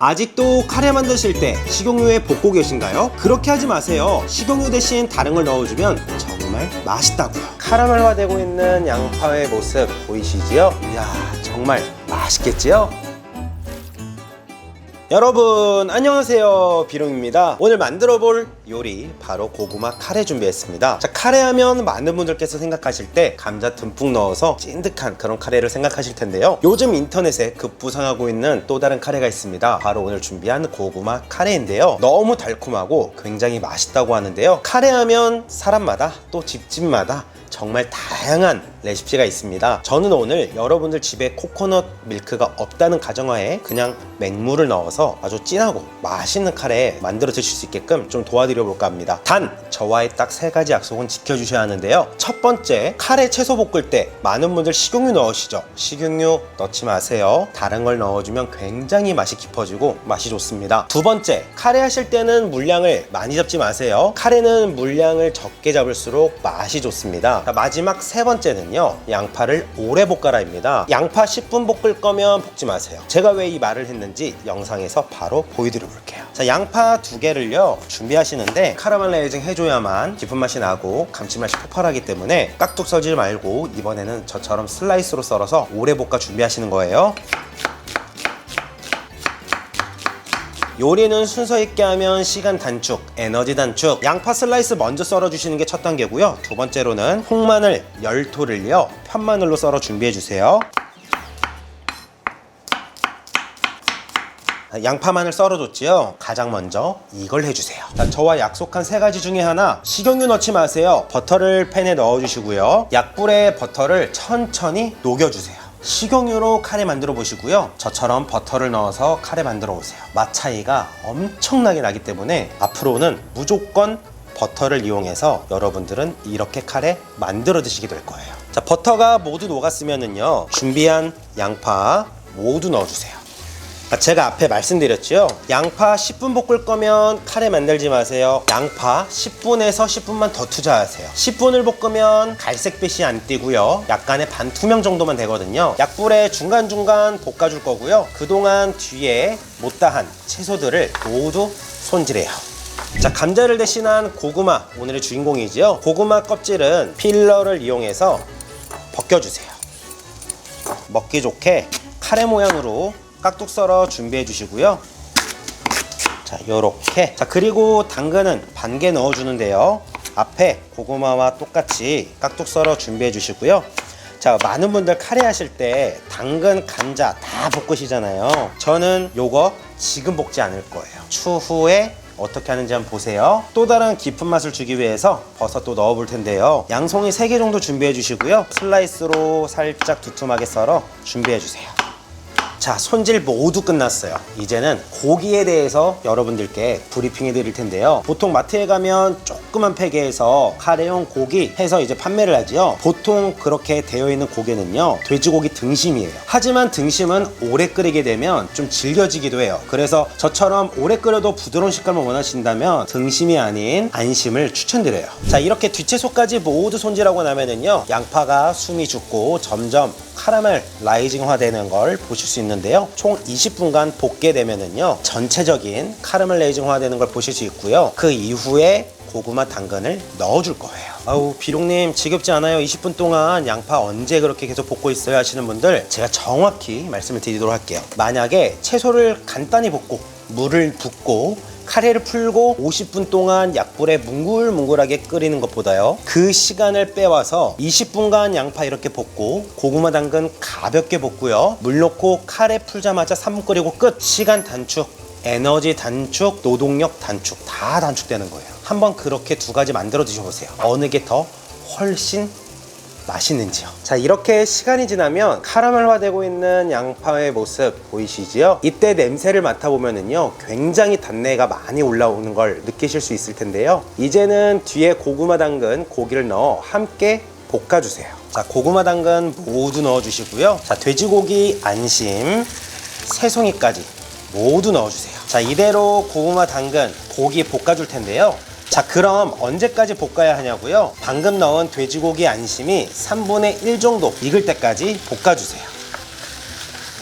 아직도 카레 만드실 때 식용유에 볶고 계신가요? 그렇게 하지 마세요. 식용유 대신 다른 걸 넣어주면 정말 맛있다고요. 카라멜화되고 있는 양파의 모습 보이시지요? 이야 정말 맛있겠지요? 여러분 안녕하세요. 비룡입니다. 오늘 만들어 볼 요리 바로 고구마 카레 준비했습니다. 자 카레 하면 많은 분들께서 생각하실 때 감자 듬뿍 넣어서 찐득한 그런 카레를 생각하실 텐데요. 요즘 인터넷에 급부상하고 있는 또 다른 카레가 있습니다. 바로 오늘 준비한 고구마 카레인데요. 너무 달콤하고 굉장히 맛있다고 하는데요. 카레 하면 사람마다 또 집집마다 정말 다양한 레시피가 있습니다. 저는 오늘 여러분들 집에 코코넛 밀크가 없다는 가정하에 그냥 맹물을 넣어서 아주 진하고 맛있는 카레 만들어 드실 수 있게끔 좀 도와드려 볼까 합니다. 단 저와의 딱 세 가지 약속은 지켜주셔야 하는데요. 첫 번째 카레 채소 볶을 때 많은 분들 식용유 넣으시죠. 식용유 넣지 마세요. 다른 걸 넣어주면 굉장히 맛이 깊어지고 맛이 좋습니다. 두 번째 카레 하실 때는 물량을 많이 잡지 마세요. 카레는 물량을 적게 잡을수록 맛이 좋습니다. 자, 마지막 세 번째는요. 양파를 오래 볶아라입니다. 양파 10분 볶을 거면 볶지 마세요. 제가 왜 이 말을 했는지 영상에 서 바로 보여드려 볼게요. 자, 양파 두 개를요. 준비하시는데 카라멜라이징 해줘야만 깊은 맛이 나고 감칠맛이 폭발하기 때문에 깍둑 썰지 말고 이번에는 저처럼 슬라이스로 썰어서 오래 볶아 준비하시는 거예요. 요리는 순서 있게 하면 시간 단축, 에너지 단축. 양파 슬라이스 먼저 썰어 주시는 게 첫 단계고요. 두 번째로는 홍마늘 10토를요. 편마늘로 썰어 준비해 주세요. 양파만을 썰어줬지요. 가장 먼저 이걸 해주세요. 자, 저와 약속한 세 가지 중에 하나 식용유 넣지 마세요. 버터를 팬에 넣어주시고요. 약불에 버터를 천천히 녹여주세요. 식용유로 카레 만들어 보시고요. 저처럼 버터를 넣어서 카레 만들어 보세요. 맛 차이가 엄청나게 나기 때문에 앞으로는 무조건 버터를 이용해서 여러분들은 이렇게 카레 만들어 드시게 될 거예요. 자, 버터가 모두 녹았으면은요. 준비한 양파 모두 넣어주세요. 아, 제가 앞에 말씀드렸죠. 양파 10분 볶을 거면 카레 만들지 마세요. 양파 10분에서 10분만 더 투자하세요. 10분을 볶으면 갈색빛이 안 띄고요. 약간의 반투명 정도만 되거든요. 약불에 중간중간 볶아줄 거고요. 그동안 뒤에 못다한 채소들을 모두 손질해요. 자, 감자를 대신한 고구마, 오늘의 주인공이지요. 고구마 껍질은 필러를 이용해서 벗겨주세요. 먹기 좋게 카레 모양으로 깍둑 썰어 준비해 주시고요. 자, 요렇게. 자, 그리고 당근은 반 개 넣어 주는데요. 앞에 고구마와 똑같이 깍둑 썰어 준비해 주시고요. 자, 많은 분들 카레 하실 때 당근, 감자 다 볶으시잖아요. 저는 요거 지금 볶지 않을 거예요. 추후에 어떻게 하는지 한번 보세요. 또 다른 깊은 맛을 주기 위해서 버섯도 넣어 볼 텐데요. 양송이 3개 정도 준비해 주시고요. 슬라이스로 살짝 두툼하게 썰어 준비해 주세요. 자, 손질 모두 끝났어요. 이제는 고기에 대해서 여러분들께 브리핑해 드릴 텐데요. 보통 마트에 가면 조그만 팩에서 카레용 고기 해서 이제 판매를 하지요. 보통 그렇게 되어 있는 고기는요, 돼지고기 등심이에요. 하지만 등심은 오래 끓이게 되면 좀 질겨지기도 해요. 그래서 저처럼 오래 끓여도 부드러운 식감을 원하신다면 등심이 아닌 안심을 추천드려요. 자, 이렇게 뒷채소까지 모두 손질하고 나면은요, 양파가 숨이 죽고 점점 카라멜 라이징화 되는 걸 보실 수 있는데요. 총 20분간 볶게 되면은요. 전체적인 카라멜 라이징화 되는 걸 보실 수 있고요. 그 이후에 고구마 당근을 넣어줄 거예요. 아우 비룡님 지겹지 않아요? 20분 동안 양파 언제 그렇게 계속 볶고 있어요 하시는 분들 제가 정확히 말씀을 드리도록 할게요. 만약에 채소를 간단히 볶고 물을 붓고 카레를 풀고 50분 동안 약불에 뭉글뭉글하게 끓이는 것보다요. 그 시간을 빼와서 20분간 양파 이렇게 볶고 고구마 당근 가볍게 볶고요. 물 넣고 카레 풀자마자 3분 끓이고 끝. 시간 단축, 에너지 단축, 노동력 단축 다 단축되는 거예요. 한번 그렇게 두 가지 만들어 드셔보세요. 어느 게 더 훨씬 맛있는지요. 자, 이렇게 시간이 지나면 카라멜화되고 있는 양파의 모습 보이시지요? 이때 냄새를 맡아보면은요, 굉장히 단내가 많이 올라오는 걸 느끼실 수 있을 텐데요. 이제는 뒤에 고구마 당근 고기를 넣어 함께 볶아주세요. 자, 고구마 당근 모두 넣어주시고요. 자, 돼지고기 안심, 새송이까지 모두 넣어주세요. 자, 이대로 고구마 당근 고기 볶아줄 텐데요. 자 그럼 언제까지 볶아야 하냐고요? 방금 넣은 돼지고기 안심이 3분의 1 정도 익을 때까지 볶아주세요.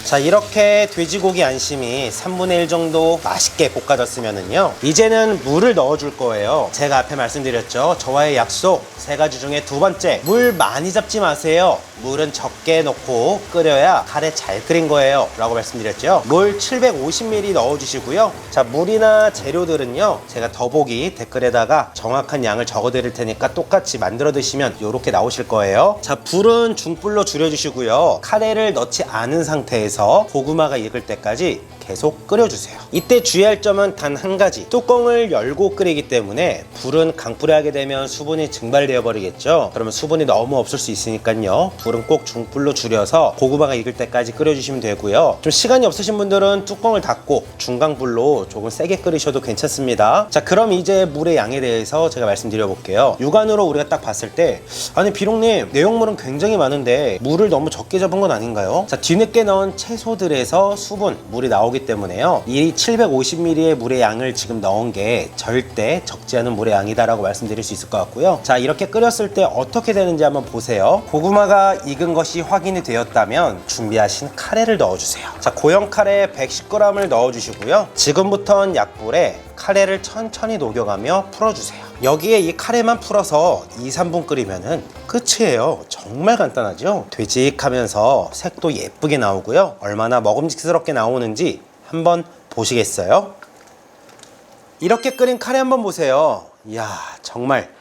자 이렇게 돼지고기 안심이 3분의 1 정도 맛있게 볶아졌으면은요 이제는 물을 넣어줄 거예요. 제가 앞에 말씀드렸죠. 저와의 약속 세 가지 중에 두 번째 물 많이 잡지 마세요. 물은 적게 넣고 끓여야 카레 잘 끓인 거예요. 라고 말씀드렸죠. 물 750ml 넣어주시고요. 자 물이나 재료들은요 제가 더보기 댓글에다가 정확한 양을 적어 드릴 테니까 똑같이 만들어 드시면 이렇게 나오실 거예요. 자 불은 중불로 줄여주시고요. 카레를 넣지 않은 상태에서 고구마가 익을 때까지 계속 끓여주세요. 이때 주의할 점은 단 한 가지. 뚜껑을 열고 끓이기 때문에 불은 강불에 하게 되면 수분이 증발되어 버리겠죠. 그러면 수분이 너무 없을 수 있으니까요. 불은 꼭 중불로 줄여서 고구마가 익을 때까지 끓여주시면 되고요. 좀 시간이 없으신 분들은 뚜껑을 닫고 중강불로 조금 세게 끓이셔도 괜찮습니다. 자, 그럼 이제 물의 양에 대해서 제가 말씀드려 볼게요. 육안으로 우리가 딱 봤을 때 아니 비롱님 내용물은 굉장히 많은데 물을 너무 적게 잡은 건 아닌가요? 자, 뒤늦게 넣은 채소들에서 수분, 물이 나오 기 때문에요. 이 750ml의 물의 양을 지금 넣은 게 절대 적지 않은 물의 양이다라고 말씀드릴 수 있을 것 같고요. 자, 이렇게 끓였을 때 어떻게 되는지 한번 보세요. 고구마가 익은 것이 확인이 되었다면 준비하신 카레를 넣어주세요. 자, 고형 카레 110g을 넣어주시고요. 지금부터는 약불에 카레를 천천히 녹여가며 풀어주세요. 여기에 이 카레만 풀어서 2, 3분 끓이면은 끝이에요. 정말 간단하죠? 되직하면서 색도 예쁘게 나오고요. 얼마나 먹음직스럽게 나오는지 한번 보시겠어요? 이렇게 끓인 카레 한번 보세요. 이야, 정말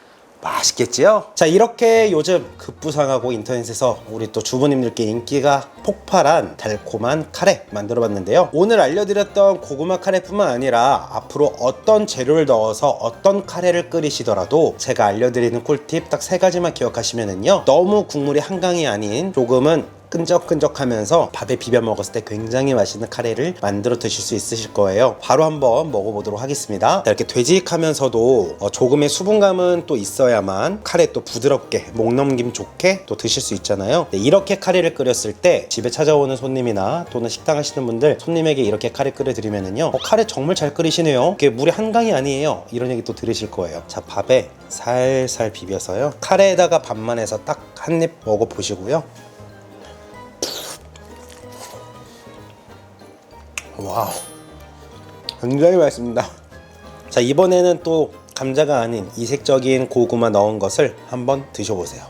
맛있겠지요? 자, 이렇게 요즘 급부상하고 인터넷에서 우리 또 주부님들께 인기가 폭발한 달콤한 카레 만들어 봤는데요. 오늘 알려드렸던 고구마 카레뿐만 아니라 앞으로 어떤 재료를 넣어서 어떤 카레를 끓이시더라도 제가 알려드리는 꿀팁 딱 세 가지만 기억하시면은요. 너무 국물이 한강이 아닌 조금은 끈적끈적하면서 밥에 비벼 먹었을 때 굉장히 맛있는 카레를 만들어 드실 수 있으실 거예요. 바로 한번 먹어보도록 하겠습니다. 자, 이렇게 되직하면서도 어, 조금의 수분감은 또 있어야만 카레 또 부드럽게 목 넘김 좋게 또 드실 수 있잖아요. 네, 이렇게 카레를 끓였을 때 집에 찾아오는 손님이나 또는 식당 하시는 분들 손님에게 이렇게 카레 끓여드리면은요. 어, 카레 정말 잘 끓이시네요. 이게 물이 한강이 아니에요. 이런 얘기 또 들으실 거예요. 자, 밥에 살살 비벼서요. 카레에다가 밥만 해서 딱 한 입 먹어보시고요. 와우. 굉장히 맛있습니다. 자 이번에는 또 감자가 아닌 이색적인 고구마 넣은 것을 한번 드셔보세요.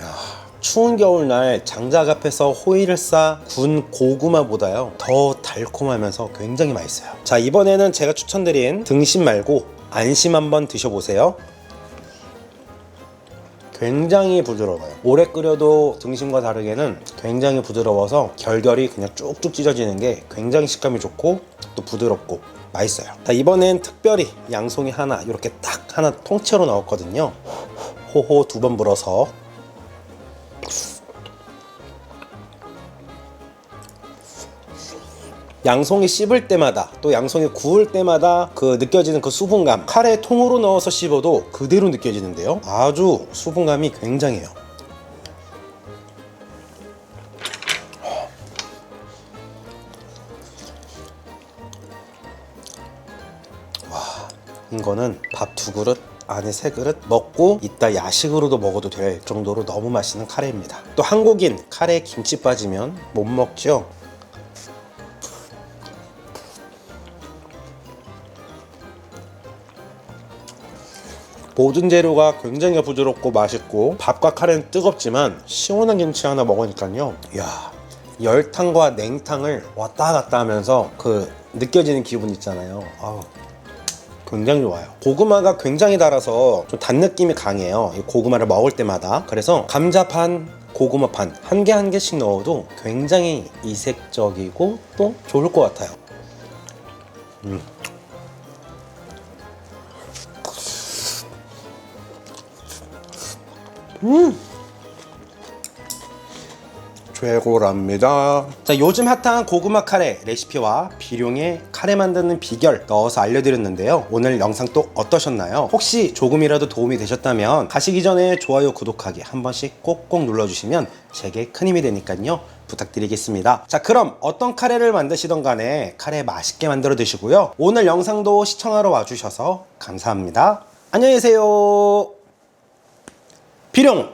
야, 추운 겨울날 장작 앞에서 호일을 쌓군 고구마보다요 더 달콤하면서 굉장히 맛있어요. 자 이번에는 제가 추천드린 등심 말고 안심 한번 드셔보세요 굉장히 부드러워요. 오래 끓여도 등심과 다르게는 굉장히 부드러워서 결결이 그냥 쭉쭉 찢어지는 게 굉장히 식감이 좋고 또 부드럽고 맛있어요. 자, 이번엔 특별히 양송이 하나 이렇게 딱 하나 통째로 넣었거든요. 호호 두 번 불어서 양송이 씹을 때마다 또 양송이 구울 때마다 그 느껴지는 그 수분감 카레 통으로 넣어서 씹어도 그대로 느껴지는데요. 아주 수분감이 굉장해요. 와 이거는 밥 두 그릇 안에 세 그릇 먹고 이따 야식으로도 먹어도 될 정도로 너무 맛있는 카레입니다. 또 한국인 카레에 김치 빠지면 못 먹죠 모든 재료가 굉장히 부드럽고 맛있고 밥과 카레는 뜨겁지만 시원한 김치 하나 먹으니까요. 이야 열탕과 냉탕을 왔다 갔다 하면서 그 느껴지는 기분 있잖아요. 아우 굉장히 좋아요. 고구마가 굉장히 달아서 좀 단 느낌이 강해요. 이 고구마를 먹을 때마다. 그래서 감자 반 고구마 반 한 개 한 개씩 넣어도 굉장히 이색적이고 또 좋을 것 같아요. 음. 최고랍니다. 자, 요즘 핫한 고구마 카레 레시피와 비룡의 카레 만드는 비결 넣어서 알려드렸는데요. 오늘 영상 또 어떠셨나요? 혹시 조금이라도 도움이 되셨다면 가시기 전에 좋아요, 구독하기 한 번씩 꼭꼭 눌러주시면 제게 큰 힘이 되니까요. 부탁드리겠습니다. 자, 그럼 어떤 카레를 만드시던 간에 카레 맛있게 만들어 드시고요. 오늘 영상도 시청하러 와주셔서 감사합니다. 안녕히 계세요. 비룡!